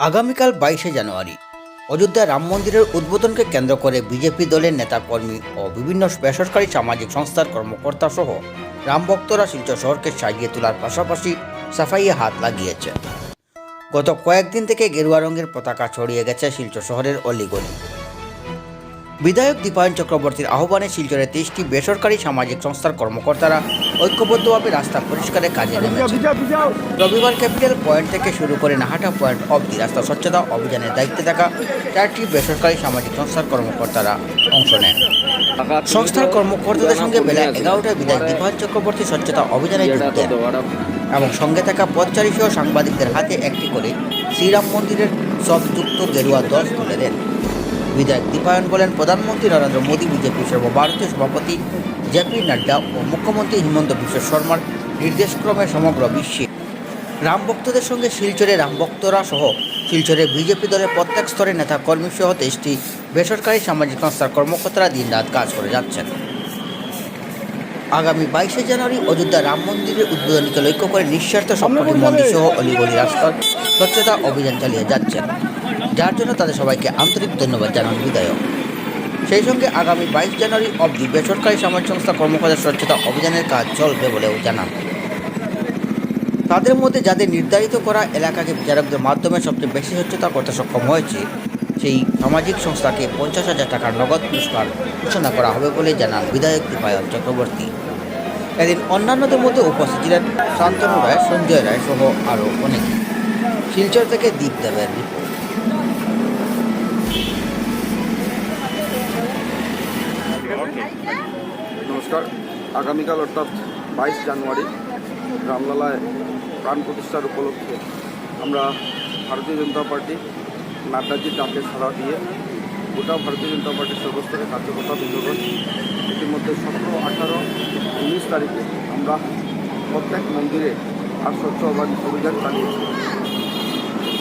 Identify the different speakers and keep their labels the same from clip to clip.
Speaker 1: আগামীকাল বাইশে জানুয়ারি অযোধ্যা রাম মন্দিরের উদ্বোধনকে কেন্দ্র করে বিজেপি দলের নেতাকর্মী ও বিভিন্ন বেসরকারি সামাজিক সংস্থার কর্মকর্তা সহ রাম ভক্তরা শিলচর শহরকে সাজিয়ে তোলার পাশাপাশি সাফাইয়ে হাত লাগিয়েছে। গত কয়েকদিন থেকে গেরুয়া রঙের পতাকা ছড়িয়ে গেছে শিলচর শহরের অলিগলি। বিধায়ক দীপায়ন চক্রবর্তীর আহ্বানে শিলচরের তেইশটি বেসরকারি সামাজিক সংস্থার কর্মকর্তারা ঐক্যবদ্ধভাবে রাস্তা পরিষ্কারের কাজে নেমেছে। রবিবার ক্যাপিটাল পয়েন্ট থেকে শুরু করে নাহাটা পয়েন্ট অবধি রাস্তা স্বচ্ছতা অভিযানের দায়িত্বে থাকা চারটি বেসরকারি সামাজিক সংস্থার কর্মকর্তারা অংশ নেন। সংস্থার কর্মকর্তাদের সঙ্গে বেলা এগারোটায় বিধায়ক দীপায়ন চক্রবর্তী স্বচ্ছতা অভিযানে যোগ দেন। এবং সঙ্গে থাকা পথচারী সহ সাংবাদিকদের হাতে একটি করে শ্রীরাম মন্দিরের সব যুক্ত গেরুয়া ধ্বজ তুলে দেন। বিধায়ক দীপায়ন বলেন প্রধানমন্ত্রী নরেন্দ্র মোদী বিজেপির সর্বভারতীয় সভাপতি জেপি নাড্ডা ও মুখ্যমন্ত্রী হিমন্ত বিশ্ব শর্মার নির্দেশক্রমে সমগ্র বিশ্বে রাম ভক্তদের সঙ্গে শিলচরে রাম ভক্তরা সহ শিলচরে বিজেপি দলের প্রত্যেক স্তরের নেতা কর্মী সহ দেশটি বেসরকারি সামাজিক সংস্থার কর্মকর্তারা দিনরাত কাজ করে যাচ্ছেন। আগামী বাইশে জানুয়ারি অযোধ্যা রাম মন্দিরের উদ্বোধনীকে লক্ষ্য করে নিঃস্বার্থ সবকটি মন্দির সহ অলিগলি রাস্তার স্বচ্ছতা অভিযান চালিয়ে যাচ্ছেন। যার জন্য তাদের সবাইকে আন্তরিক ধন্যবাদ জানান বিধায়ক। সেই সঙ্গে আগামী বাইশ জানুয়ারি অবধি বেসরকারি সামাজিক সংস্থা কর্মকর্তার স্বচ্ছতা অভিযানের কাজ চলবে বলেও জানান। তাদের মধ্যে যাদের নির্ধারিত করা এলাকাকে বিচারকদের মাধ্যমে সবচেয়ে বেশি স্বচ্ছতা করতে সক্ষম হয়েছে, সেই সামাজিক সংস্থাকে পঞ্চাশ হাজার টাকার নগদ পুরস্কার ঘোষণা করা হবে বলে জানান বিধায়ক দীপায়ন চক্রবর্তী। এদিন অন্যান্যদের মধ্যে উপস্থিত ছিলেন শান্তনু রায়, সঞ্জয় রায় সহ আরও অনেকে। শিলচর থেকে দ্বীপ দেবের রিপোর্ট।
Speaker 2: নমস্কার। আগামীকাল অর্থাৎ বাইশ জানুয়ারি রামলালায় প্রাণ প্রতিষ্ঠার উপলক্ষে আমরা ভারতীয় জনতা পার্টি নাড্ডাজির ডাকে সাড়া দিয়ে গোটা ভারতীয় জনতা পার্টির সর্বস্তরে কার্যকর্তা বৃন্দগণ ইতিমধ্যে সতেরো, আঠারো, উনিশ তারিখে আমরা প্রত্যেক মন্দিরে আর স্বচ্ছ অভি- অভিযান চালিয়েছি।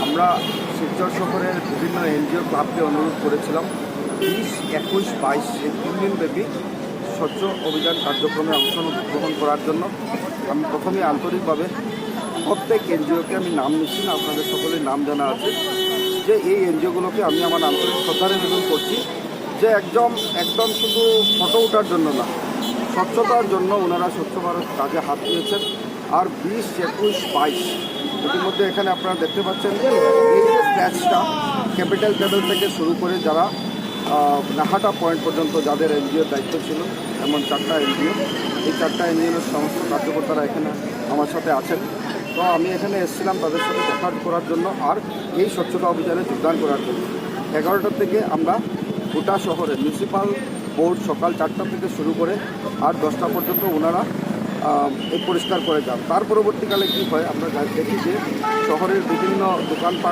Speaker 2: আমরা শিলচর শহরের বিভিন্ন এনজিও ক্লাবকে অনুরোধ করেছিলাম, বিশ, একুশ, বাইশ, এই তিন দিন ব্যাপী স্বচ্ছ অভিযান কার্যক্রমে অংশগ্রহণ করার জন্য আমি প্রথমেই আন্তরিকভাবে প্রত্যেক এনজিওকে আমি নাম নিচ্ছি না, আপনাদের সকলের নাম জানা আছে, যে এই এনজিওগুলোকে আমি আমার আন্তরিক শ্রদ্ধা নিবেদন করছি যে একদম একদম শুধু ফটো ওঠার জন্য না, স্বচ্ছতার জন্য ওনারা স্বচ্ছ ভারত কাজে হাত দিয়েছেন। আর বিশ, একুশ, বাইশ, ইতিমধ্যে এখানে আপনারা দেখতে পাচ্ছেন এই যে স্ক্র্যাচটা ক্যাপিটাল টেবিল থেকে শুরু করে যারা নাহাটা পয়েন্ট পর্যন্ত যাদের এনজিওর দায়িত্ব ছিল, এমন চারটা এনজিও এই চারটা এনজিওর সমস্ত কার্যকর্তারা এখানে আমার সাথে আছেন। তো আমি এখানে এসেছিলাম তাদের সাথে দেখা করার জন্য আর এই স্বচ্ছতা অভিযানে যোগদান করার জন্য। এগারোটার থেকে আমরা গোটা শহরে মিউনিসিপাল বোর্ড সকাল চারটা থেকে শুরু করে আর দশটা পর্যন্ত ওনারা পরিষ্কার করে যান। তার পরবর্তীকালে কী হয়, আমরা দেখি যে শহরের বিভিন্ন দোকানপাট